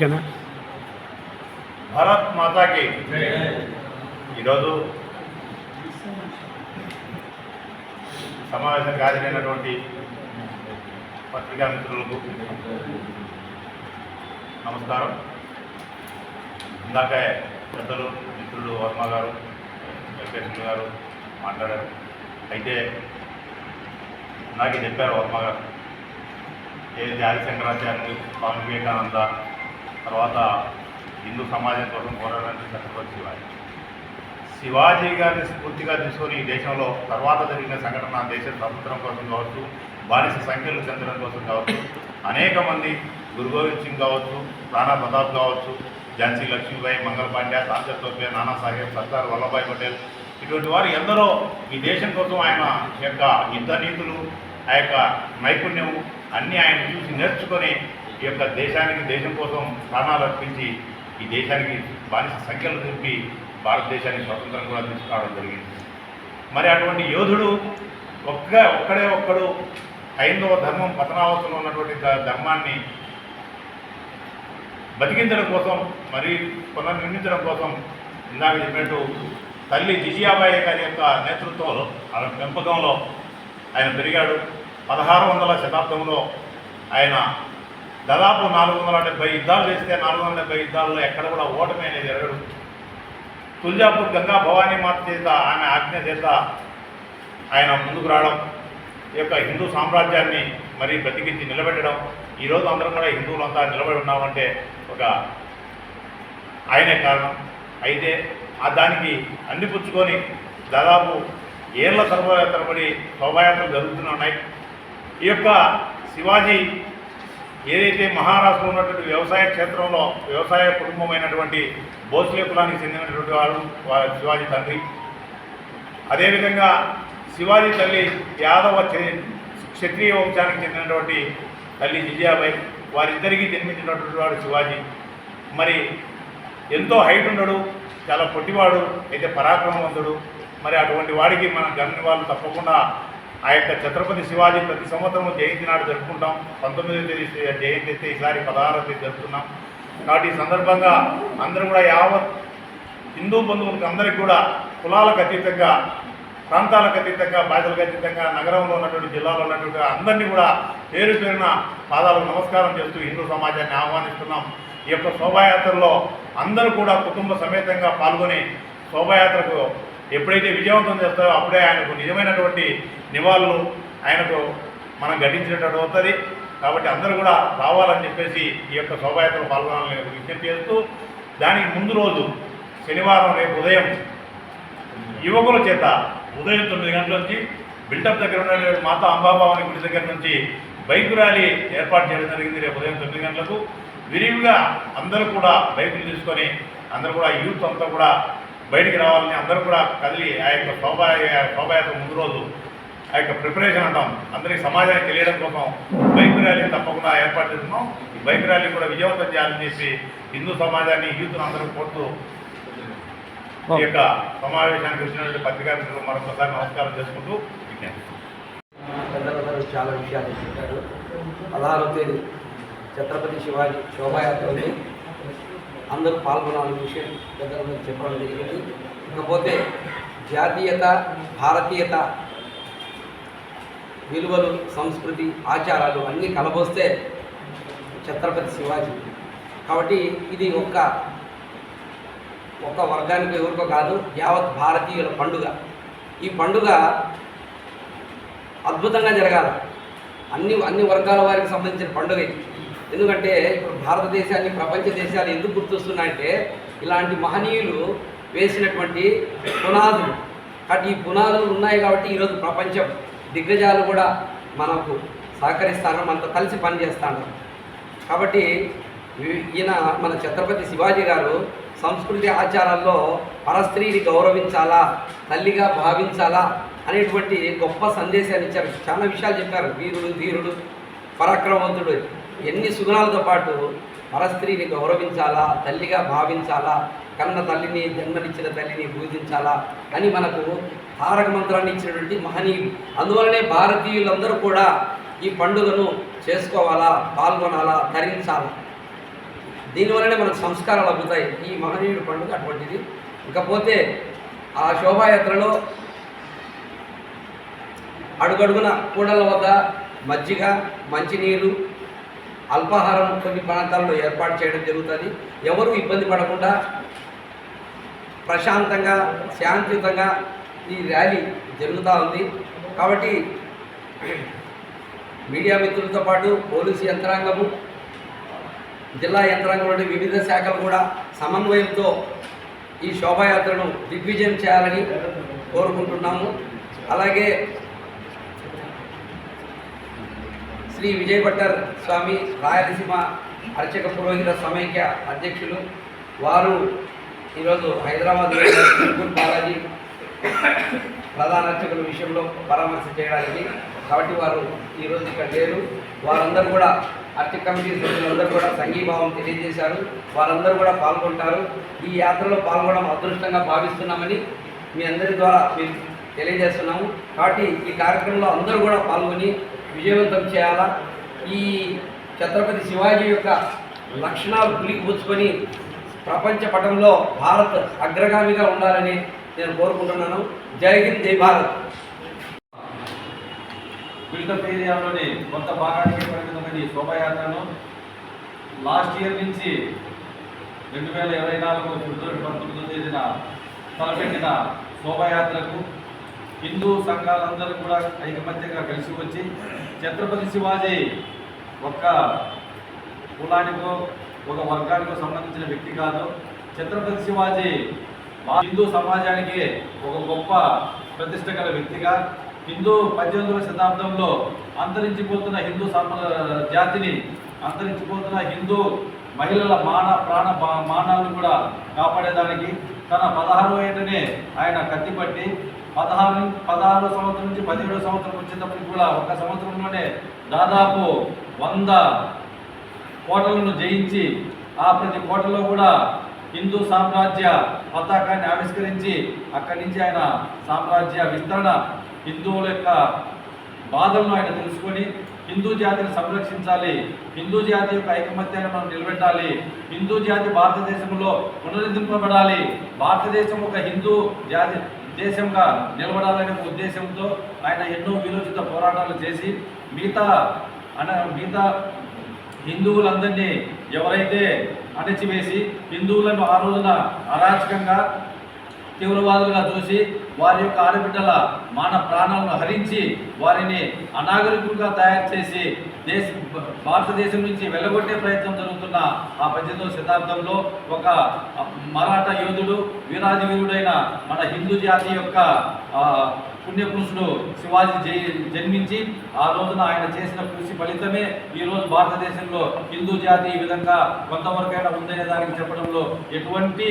ఓకేనా? భారత్ మాతాకి. ఈరోజు సమావేశం హాజరైనటువంటి పత్రికా మిత్రులకు నమస్కారం. ఇందాక పెద్దలు మిత్రులు వర్మ గారు వెంకటేశ్వర గారు మాట్లాడారు. అయితే నాకు చెప్పారు వర్మ గారు ఏ ఆది శంకరాచార్యులు స్వామి వివేకానంద తర్వాత హిందూ సమాజం కోసం పోరాడడానికి ఛత్రపతి శివాజీ. శివాజీ గారిని స్ఫూర్తిగా తీసుకొని ఈ దేశంలో తర్వాత జరిగిన సంఘటన దేశ స్వతంత్రం కోసం కావచ్చు బానిస సంఖ్యలు చెందడం కోసం కావచ్చు అనేక మంది గురు గోవింద్ సింగ్ కావచ్చు రాణా ప్రతాప్ కావచ్చు ఝాన్సీ లక్ష్మీబాయి మంగళ పాండ్య తాంజర్ తోపే నానా సాహెబ్ సర్దార్ వల్లభాయ్ పటేల్ ఇటువంటి వారు ఎందరో ఈ దేశం కోసం ఆయన యొక్క యుద్ధ నీతులు ఆ యొక్క నైపుణ్యం అన్నీ ఆయన చూసి నేర్చుకొని ఈ యొక్క దేశానికి దేశం కోసం ప్రాణాలు అర్పించి ఈ దేశానికి బానిస సంఖ్యలు చెప్పి భారతదేశానికి స్వతంత్రం కూడా తీసుకురావడం జరిగింది. మరి అటువంటి యోధుడు ఒక్క ఒక్కడే ఒక్కడు హైందవ ధర్మం పతనావస్థలో ఉన్నటువంటి ధర్మాన్ని బతికించడం కోసం మరి పునర్నిర్మించడం కోసం ఇందాక చెప్పినట్టు తల్లి జిజియాబాయి గారి యొక్క నేతృత్వంలో ఆమె పెంపకంలో ఆయన పెరిగాడు. పదహారు వందల శతాబ్దంలో ఆయన దాదాపు నాలుగు వందల డెబ్బై యుద్ధాలు చేస్తే నాలుగు వందల డెబ్బై యుద్ధాల్లో ఎక్కడ కూడా ఓటమి అనేది జరగదు తుల్జాపూర్ గంగా భవానీ మాత చేత ఆమె ఆజ్ఞ చేత ఆయన ముందుకు రావడం ఈ యొక్క హిందూ సామ్రాజ్యాన్ని మరీ బతికించి నిలబెట్టడం ఈరోజు అందరం కూడా హిందువులంతా నిలబడి ఉన్నామంటే ఒక ఆయనే కారణం. అయితే ఆ దానికి అందిపుచ్చుకొని దాదాపు ఏళ్ళ తరబడి తరబడి శోభాయాత్రలు జరుగుతూనే ఉన్నాయి. ఈ యొక్క శివాజీ ఏదైతే మహారాష్ట్రలో ఉన్నటువంటి వ్యవసాయ క్షేత్రంలో వ్యవసాయ కుటుంబమైనటువంటి భోస్లే కులానికి చెందినటువంటి వాడు శివాజీ తండ్రి. అదేవిధంగా శివాజీ తల్లి యాదవ క్షత్రియ వంశానికి చెందినటువంటి తల్లి జిజియాబాయి వారిద్దరికీ జన్మించినటువంటి వాడు శివాజీ. మరి ఎంతో హైట్ ఉండడు చాలా పొట్టివాడు అయితే పరాక్రమవంతుడు. మరి అటువంటి వాడికి మన గమని వాళ్ళు తప్పకుండా ఆ యొక్క ఛత్రపతి శివాజీ ప్రతి సంవత్సరం జయంతి నాడు జరుపుకుంటాం. పంతొమ్మిదవ తేదీ జయంతి అయితే ఈసారి పదహారవ తేదీ జరుపుతున్నాం. కాబట్టి ఈ సందర్భంగా అందరూ కూడా యావత్ హిందూ బంధువులకు అందరికీ కూడా కులాలకు అతీతంగా ప్రాంతాలకు అతీతంగా భాషలకు అతీతంగా నగరంలో ఉన్నటువంటి జిల్లాలో ఉన్నటువంటి అందరినీ కూడా పేరు పేరున పాదాలకు నమస్కారం చేస్తూ హిందూ సమాజాన్ని ఆహ్వానిస్తున్నాం. ఈ యొక్క శోభాయాత్రలో అందరూ కూడా కుటుంబ సమేతంగా పాల్గొని శోభాయాత్రకు ఎప్పుడైతే విజయవంతం చేస్తారో అప్పుడే ఆయనకు నిజమైనటువంటి నివాళులు ఆయనకు మనం ఘటించినట్టు అవుతుంది. కాబట్టి అందరూ కూడా రావాలని చెప్పేసి ఈ యొక్క శోభాయాత్ర పాల్గొనాలని విజ్ఞప్తి చేస్తూ దానికి ముందు రోజు శనివారం రేపు ఉదయం యువకుల చేత ఉదయం తొమ్మిది గంటల నుంచి బిల్డప్ దగ్గర ఉన్న మాతా అంబాబావని గుడి దగ్గర నుంచి బైక్ ర్యాలీ ఏర్పాటు చేయడం జరిగింది రేపు ఉదయం తొమ్మిది గంటలకు. విరివిగా అందరూ కూడా బైకులు తీసుకొని అందరూ కూడా యూత్ అంతా కూడా బయటికి రావాలని అందరూ కూడా కదిలి ఆ యొక్క శోభా శోభాయాత్ర ముందు రోజు ఆ యొక్క ప్రిపరేషన్ అంటాం. అందరికీ సమాజానికి తెలియడం కోసం బైక్ ర్యాలీ తప్పకుండా ఏర్పాటు చేస్తున్నాం. ఈ బైక్ ర్యాలీ కూడా విజయవంతం చేయాలని చెప్పి హిందూ సమాజాన్ని యూత్ను అందరూ కోరుతూ ఈ యొక్క సమావేశానికి వచ్చినటువంటి పత్రికా మిత్రులు మరొకసారి నమస్కారం చేసుకుంటూ పెద్దలందరూ చాలా విషయాలు చెప్పారు. పదహారవ తేదీ ఛత్రపతి శివాజీ శోభాయాత్ర ఉంది. అందరూ పాల్గొనాలని విషయం పెద్దలందరూ చెప్పడం జరిగింది. ఇకపోతే జాతీయత భారతీయత విలువలు సంస్కృతి ఆచారాలు అన్నీ కలబోస్తే ఛత్రపతి శివాజీ. కాబట్టి ఇది ఒక్క ఒక్క వర్గానికి ఎవరికో కాదు యావత్ భారతీయుల పండుగ. ఈ పండుగ అద్భుతంగా జరగాలి. అన్ని అన్ని వర్గాల వారికి సంబంధించిన పండుగ ఇది. ఎందుకంటే ఇప్పుడు భారతదేశాన్ని ప్రపంచ దేశాలు ఎందుకు గుర్తొస్తున్నాయంటే ఇలాంటి మహనీయులు వేసినటువంటి పునాదులు. కాబట్టి ఈ పునాదులు ఉన్నాయి కాబట్టి ఈరోజు ప్రపంచం దిగ్గజాలు కూడా మనకు సహకరిస్తాను మనతో కలిసి పనిచేస్తాను. కాబట్టి ఈయన మన ఛత్రపతి శివాజీ గారు సంస్కృతి ఆచారాల్లో పరస్త్రీని గౌరవించాలా తల్లిగా భావించాలా అనేటువంటి గొప్ప సందేశాన్ని ఇచ్చారు. చాలా విషయాలు చెప్పారు. వీరుడు ధీరుడు పరాక్రమవంతుడు. ఎన్ని సుగుణాలతో పాటు పరస్త్రీని గౌరవించాలా తల్లిగా భావించాలా కన్న తల్లిని జన్మనిచ్చిన తల్లిని పూజించాలా అని మనకు తారక మంత్రాన్ని ఇచ్చినటువంటి మహనీయులు. అందువలనే భారతీయులందరూ కూడా ఈ పండుగను చేసుకోవాలా పాల్గొనాలా ధరించాలా. దీనివల్లనే మనకు సంస్కారాలు అవుతాయి ఈ మహనీయుడు పండుగ అటువంటిది. ఇకపోతే ఆ శోభాయాత్రలో అడుగడుగున కూడల వద్ద మజ్జిగ మంచినీరు అల్పాహారం కొన్ని ప్రాంతాల్లో ఏర్పాటు చేయడం జరుగుతుంది. ఎవరు ఇబ్బంది పడకుండా ప్రశాంతంగా శాంతియుతంగా ఈ ర్యాలీ జరుగుతూ ఉంది. కాబట్టి మీడియా మిత్రులతో పాటు పోలీసు యంత్రాంగము జిల్లా యంత్రాంగంలోని వివిధ శాఖలు కూడా సమన్వయంతో ఈ శోభాయాత్రను దిగ్విజయం చేయాలని కోరుకుంటున్నాము. అలాగే శ్రీ విజయ్ భట్టర్ స్వామి రాయలసీమ అర్చక పురోహిత సమైక్య అధ్యక్షులు. వారు ఈరోజు హైదరాబాద్ వెళ్ళారు బాలాజీ ప్రధాన అర్చకుల విషయంలో పరామర్శ చేయడానికి కాబట్టి వారు ఈరోజు ఇక్కడ లేరు. వారందరూ కూడా అర్చక కమిటీ సభ్యులందరూ కూడా సంఘీభావం తెలియజేశారు. వారందరూ కూడా పాల్గొంటారు. ఈ యాత్రలో పాల్గొనడం అదృష్టంగా భావిస్తున్నామని మీ అందరి ద్వారా మీరు తెలియజేస్తున్నాము. కాబట్టి ఈ కార్యక్రమంలో అందరూ కూడా పాల్గొని విజయవంతం చేయాలా? ఈ ఛత్రపతి శివాజీ యొక్క లక్షణాలు పులికిపుచ్చుకొని ప్రపంచ పటంలో భారత్ అగ్రగామిగా ఉండాలని నేను కోరుకుంటున్నాను. జై హింద్ జై భారత్. బిల్డప్ ఏరియాలోని కొత్త భాగానికి పరిమితమైన శోభాయాత్రను లాస్ట్ ఇయర్ నుంచి రెండు వేల ఇరవై నాలుగు ఫిబ్రవరి పంతొమ్మిదో తేదీన తలపెట్టిన శోభాయాత్రకు హిందూ సంఘాలందరూ కూడా ఐకమత్యంగా కలిసి వచ్చి ఛత్రపతి శివాజీ ఒక్క కులానికో ఒక వర్గానికో సంబంధించిన వ్యక్తి కాదు. ఛత్రపతి శివాజీ మా హిందూ సమాజానికి ఒక గొప్ప ప్రతిష్ట గల వ్యక్తిగా హిందూ పద్దెనిమిదవ శతాబ్దంలో అంతరించిపోతున్న హిందూ జాతిని అంతరించిపోతున్న హిందూ మహిళల మాన ప్రాణ మానాలను కూడా కాపాడేదానికి తన పదహారో ఏటనే ఆయన కత్తిపట్టి పదహారు పదహారు సంవత్సరం నుంచి పదిహేడో సంవత్సరం వచ్చేటప్పటికి కూడా ఒక సంవత్సరంలోనే దాదాపు వంద కోటలను జయించి ఆ ప్రతి కోటలో కూడా హిందూ సామ్రాజ్య పతాకాన్ని ఆవిష్కరించి అక్కడి నుంచి ఆయన సామ్రాజ్య విస్తరణ హిందువుల యొక్క బాధలను ఆయన తెలుసుకొని హిందూ జాతిని సంరక్షించాలి. హిందూ జాతి యొక్క ఐకమత్యాన్ని మనం నిలబెట్టాలి. హిందూ జాతి భారతదేశంలో పునరుద్ధరింపబడాలి. భారతదేశం ఒక హిందూ జాతి దేశంగా నిలబడాలనే ఉద్దేశంతో ఆయన ఎన్నో విరోచిత పోరాటాలు చేసి మిగతా అన మిగతా హిందువులందరినీ ఎవరైతే అణచివేసి హిందువులను ఆ రోజున అరాచకంగా తీవ్రవాదులుగా చూసి వారి యొక్క ఆడబిడ్డల మాన ప్రాణాలను హరించి వారిని అనాగరికులుగా తయారు చేసి దేశ భారతదేశం నుంచి వెళ్ళగొట్టే ప్రయత్నం జరుగుతున్న ఆ పద్దెనిమిదవ శతాబ్దంలో ఒక మరాఠా యోధుడు వీరాది వీరుడైన మన హిందూ జాతి యొక్క పుణ్యపురుషుడు శివాజీ జై- జన్మించి ఆ రోజున ఆయన చేసిన కృషి ఫలితమే ఈ రోజు భారతదేశంలో హిందూ జాతి ఈ విధంగా కొంతవరకైనా ఉందనే దానికి చెప్పడంలో ఎటువంటి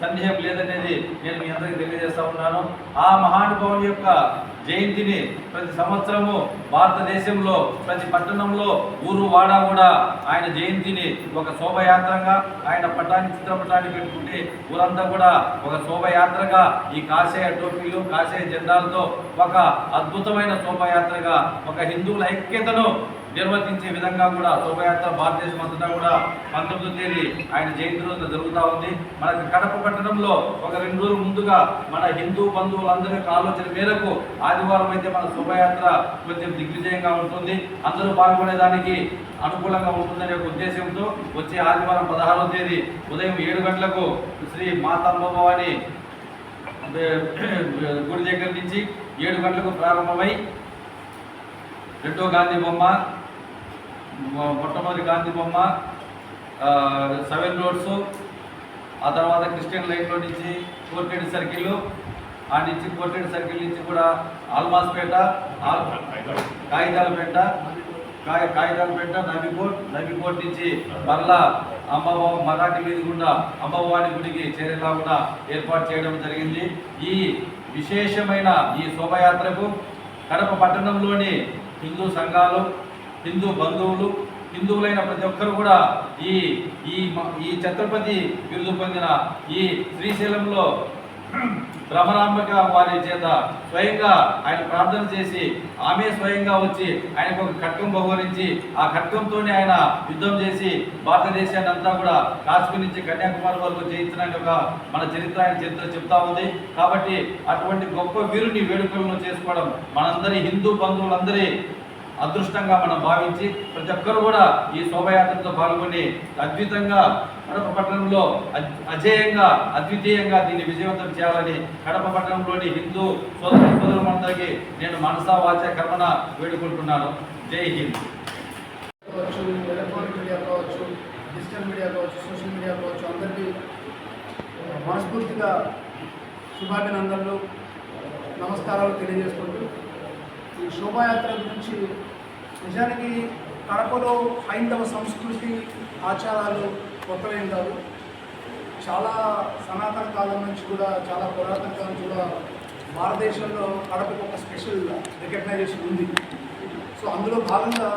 సందేహం లేదనేది నేను మీ అందరికీ తెలియజేస్తా ఉన్నాను. ఆ మహానుభావుని యొక్క జయంతిని ప్రతి సంవత్సరము భారతదేశంలో ప్రతి పట్టణంలో ఊరు వాడ కూడా ఆయన జయంతిని ఒక శోభయాత్రగా ఆయన పట్టాన్ని చిత్రపటాన్ని పెట్టుకుంటే ఊరంతా కూడా ఒక శోభయాత్రగా ఈ కాషాయ టోపీలు కాషాయ జెండాలతో ఒక అద్భుతమైన శోభయాత్రగా ఒక హిందువుల ఐక్యతను నిర్వర్తించే విధంగా కూడా శోభయాత్ర భారతదేశం అంతటా కూడా పంతొమ్మిదో తేదీ ఆయన జయంతి రోజున జరుగుతూ ఉంది. మనకి కడప పట్టణంలో ఒక రెండు రోజుల ముందుగా మన హిందూ బంధువులందరి యొక్క ఆలోచన మేరకు ఆదివారం అయితే మన శోభయాత్ర కొంచెం దిగ్విజయంగా ఉంటుంది. అందరూ పాల్గొనేదానికి అనుకూలంగా ఉంటుందనే ఒక ఉద్దేశంతో వచ్చే ఆదివారం పదహారో తేదీ ఉదయం ఏడు గంటలకు శ్రీ మాతమ్మ భవాని గుడి దగ్గర నుంచి ఏడు గంటలకు ప్రారంభమై రెండో గాంధీ బొమ్మ మొట్టమొదటి గాంధీ బొమ్మ సెవెన్ రోడ్స్ ఆ తర్వాత క్రిస్టియన్ లైన్లో నుంచి కోర్టెడ్ సర్కిల్ ఆ నుంచి కోర్టెడ్ సర్కిల్ నుంచి కూడా ఆల్మాస్పేట ఆల్ కాగితాలపేట కాయ కాగితాలపేట నబీకోట్ నబీకోట్ నుంచి మరలా అమ్మవారి మరాఠీ మీద గుండా అమ్మవారి గుడికి చేరేలా కూడా ఏర్పాటు చేయడం జరిగింది. ఈ విశేషమైన ఈ శోభయాత్రకు కడప పట్టణంలోని హిందూ సంఘాలు హిందూ బంధువులు హిందువులైన ప్రతి ఒక్కరు కూడా ఈ ఈ ఈ ఛత్రపతి బిరుదు పొందిన ఈ శ్రీశైలంలో భ్రమరాంబిక వారి చేత స్వయంగా ఆయన ప్రార్థన చేసి ఆమె స్వయంగా వచ్చి ఆయనకు ఒక ఖడ్గం బహుకరించి ఆ ఖడ్గంతోనే ఆయన యుద్ధం చేసి భారతదేశాన్ని అంతా కూడా కాశ్మీర్ నుంచి కన్యాకుమారి వరకు జయించడానికి ఒక మన చరిత్ర ఆయన చరిత్ర చెప్తా ఉంది. కాబట్టి అటువంటి గొప్ప వీరుని వేడుకలను చేసుకోవడం మనందరి హిందూ బంధువులందరి అదృష్టంగా మనం భావించి ప్రతి ఒక్కరు కూడా ఈ శోభయాత్రతో పాల్గొని అద్భుతంగా కడప పట్టణంలో అజేయంగా అద్వితీయంగా దీన్ని విజయవంతం చేయాలని కడప పట్టణంలోని హిందూ సోదర సోదరులందరికీ నేను మనసా వాచ కర్మన వేడుకుంటున్నాను. జై హింద్. ఎలక్ట్రానిక్ మీడియా కావచ్చు డిజిటల్ మీడియా కావచ్చు సోషల్ మీడియా కావచ్చు అందరికీ మనస్ఫూర్తిగా శుభాభినందనలు నమస్కారాలు తెలియజేసుకుంటూ శోభాయాత్ర గురించి నిజానికి కడపలో హైందవ సంస్కృతి ఆచారాలు కొత్తవేం కాదు. చాలా సనాతన కాలం నుంచి కూడా చాలా పురాతన కాలం కూడా భారతదేశంలో కడపకు ఒక స్పెషల్ రికగ్నైజేషన్ ఉంది. సో అందులో భాగంగా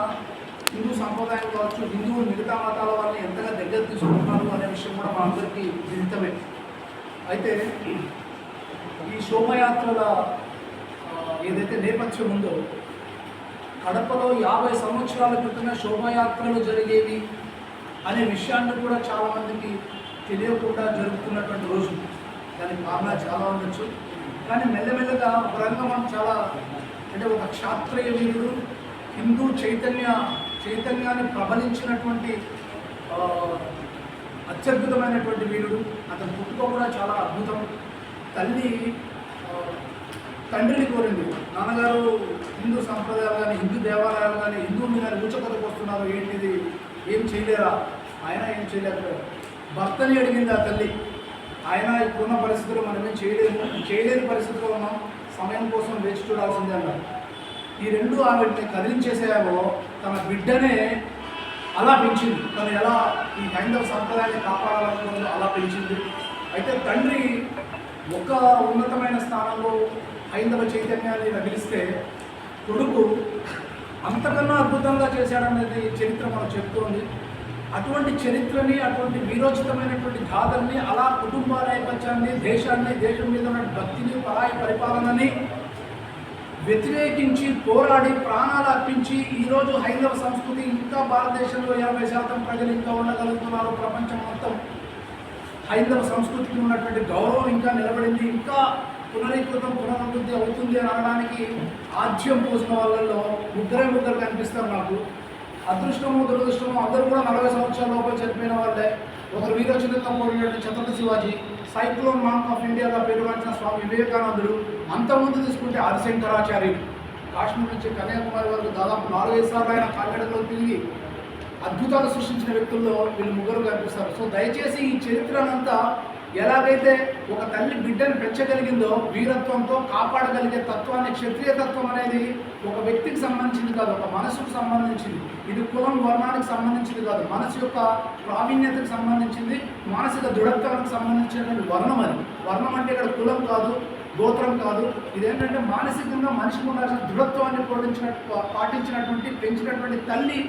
హిందూ సంప్రదాయం కావచ్చు హిందువులు మిగతా మతాల వాళ్ళని ఎంతగా దగ్గర తీసుకుంటున్నారు అనే విషయం కూడా మా అందరికీ విదితమే. అయితే ఈ శోభయాత్రల ఏదైతే నేపథ్యం ఉందో కడపలో యాభై సంవత్సరాల క్రితమే శోభాయాత్రలు జరిగేవి అనే విషయాన్ని కూడా చాలామందికి తెలియకుండా జరుగుతున్నటువంటి రోజు. దానికి కారణాలు చాలా ఉండొచ్చు. కానీ మెల్లమెల్లగా ఒక రంగం మనం చాలా అంటే ఒక క్షాత్రియ వీరుడు హిందూ చైతన్య చైతన్యాన్ని ప్రబలించినటువంటి అత్యద్భుతమైనటువంటి వీరుడు. అతని పుట్టుక కూడా చాలా అద్భుతం. తల్లి తండ్రిని కోరింది. నాన్నగారు హిందూ సంప్రదాయాలు కానీ హిందూ దేవాలయాలు కానీ హిందూ మీద ఊచకొతకు వస్తున్నారు. ఏంటిది? ఏం చేయలేరా? ఆయన ఏం చేయలేకపోయారు. భర్తని అడిగింది ఆ తల్లి. ఆయన ఇప్పుడున్న పరిస్థితుల్లో మనం ఏం చేయలేము. చేయలేని పరిస్థితిలో ఉన్నాం. సమయం కోసం వేచి చూడాల్సిందే అన్నారు ఈ రెండు ఆవిడని కదిలించేసేమో తన బిడ్డనే అలా పెంచింది. తను ఎలా ఈ హైందవ సంప్రదాయాన్ని కాపాడాలనుకుందో అలా పెంచింది. అయితే తండ్రి ఒక ఉన్నతమైన స్థానంలో హైందవ చైతన్యాన్ని తగిలిస్తే కొడుకు అంతకన్నా అద్భుతంగా చేశాడనేది చరిత్ర మనం చెప్తోంది. అటువంటి చరిత్రని అటువంటి వీరోచితమైనటువంటి గాథల్ని అలా కుటుంబ నేపథ్యాన్ని దేశాన్ని దేశం మీద ఉన్న భక్తిని పరాయి పరిపాలనని వ్యతిరేకించి పోరాడి ప్రాణాలు అర్పించి ఈరోజు హైందవ సంస్కృతి ఇంకా భారతదేశంలో యాభై శాతం ప్రజలు ఇంకా ఉండగలుగుతున్నారు. ప్రపంచం మొత్తం హైందవ సంస్కృతికి ఉన్నటువంటి గౌరవం ఇంకా నిలబడింది. ఇంకా పునరీకృతం పునరభివృద్ధి అవుతుంది అని అనడానికి ఆజ్యం పోసిన వాళ్ళల్లో ముగ్గురే ముగ్గురు కనిపిస్తారు నాకు. అదృష్టము దురదృష్టము అందరూ కూడా నలభై సంవత్సరాల లోపల చనిపోయిన వాళ్ళే. ఒకరు వీరోచితంగా పోయినటువంటి Chhatrapati Shivaji cyclone monk of ఇండియాగా పేరుగాంచిన స్వామి వివేకానందుడు అంతకుముందు తీసుకుంటే ఆదిశంకరాచార్యులు కాశ్మీర్ నుంచి కన్యాకుమారి వరకు దాదాపు నాలుగైదు సార్లు ఆయన కాలినడకలో తిరిగి అద్భుతాలు సృష్టించిన వ్యక్తుల్లో వీళ్ళు ముగ్గురు కనిపిస్తారు. సో దయచేసి ఈ చరిత్రనంతా ఎలాగైతే ఒక తల్లి బిడ్డను పెంచగలిగిందో వీరత్వంతో కాపాడగలిగే తత్వాన్ని క్షత్రియ తత్వం అనేది ఒక వ్యక్తికి సంబంధించింది కాదు ఒక మనసుకు సంబంధించింది. ఇది కులం వర్ణానికి సంబంధించింది కాదు. మనసు యొక్క ప్రావీణ్యతకు సంబంధించింది మానసిక దృఢత్వానికి సంబంధించినటువంటి వర్ణం అది. వర్ణం అంటే ఇక్కడ కులం కాదు గోత్రం కాదు. ఇదేంటంటే మానసికంగా మనిషికి ఉండాల్సిన దృఢత్వాన్ని పాటించినట్టు పాటించినటువంటి పెంచినటువంటి తల్లి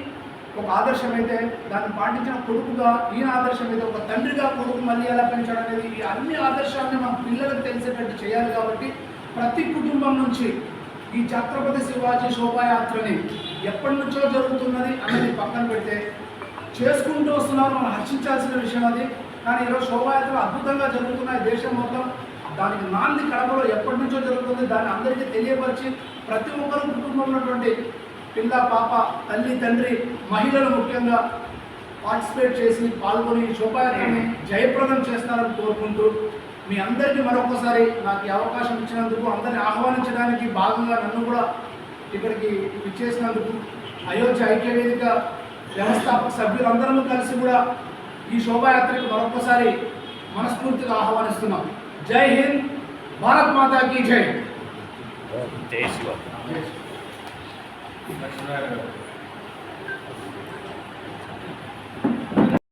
ఒక ఆదర్శం అయితే దాన్ని పాటించిన కొడుకుగా ఈయన ఆదర్శం అయితే ఒక తండ్రిగా కొడుకు మళ్ళీ ఎలా పెంచడం అనేది ఈ అన్ని ఆదర్శాన్ని మన పిల్లలకు తెలిసేటట్టు చేయాలి కాబట్టి ప్రతి కుటుంబం నుంచి ఈ ఛత్రపతి శివాజీ శోభాయాత్రని ఎప్పటి నుంచో జరుగుతున్నది అనేది పక్కన పెడితే చేసుకుంటూ వస్తున్నారు మనం హర్షించాల్సిన విషయం అది. కానీ ఈరోజు శోభాయాత్రలు అద్భుతంగా జరుగుతున్నాయి దేశం మొత్తం. దానికి నాంది కడపలో ఎప్పటి నుంచో జరుగుతుంది దాన్ని అందరికీ తెలియపరిచి ప్రతి ఒక్కరు కుటుంబంలో ఉన్నటువంటి పిల్ల పాప తల్లి తండ్రి మహిళలు ముఖ్యంగా పార్టిసిపేట్ చేసి పాల్గొని ఈ శోభాయాత్రని జయప్రదం చేస్తారని కోరుకుంటూ మీ అందరికీ మరొకసారి నాకు ఈ అవకాశం ఇచ్చినందుకు అందరిని ఆహ్వానించడానికి భాగంగా నన్ను కూడా ఇక్కడికి ఇచ్చేసినందుకు అయోధ్య ఐక్యవేదిక వ్యవస్థాపక సభ్యులందరము కలిసి కూడా ఈ శోభాయాత్రకు మరొకసారి మనస్ఫూర్తిగా ఆహ్వానిస్తున్నాం. జై హింద్ భారత్ మాతాకి జై. జై శ్రీరామ్. లక్ష్మీనారాయణ గారు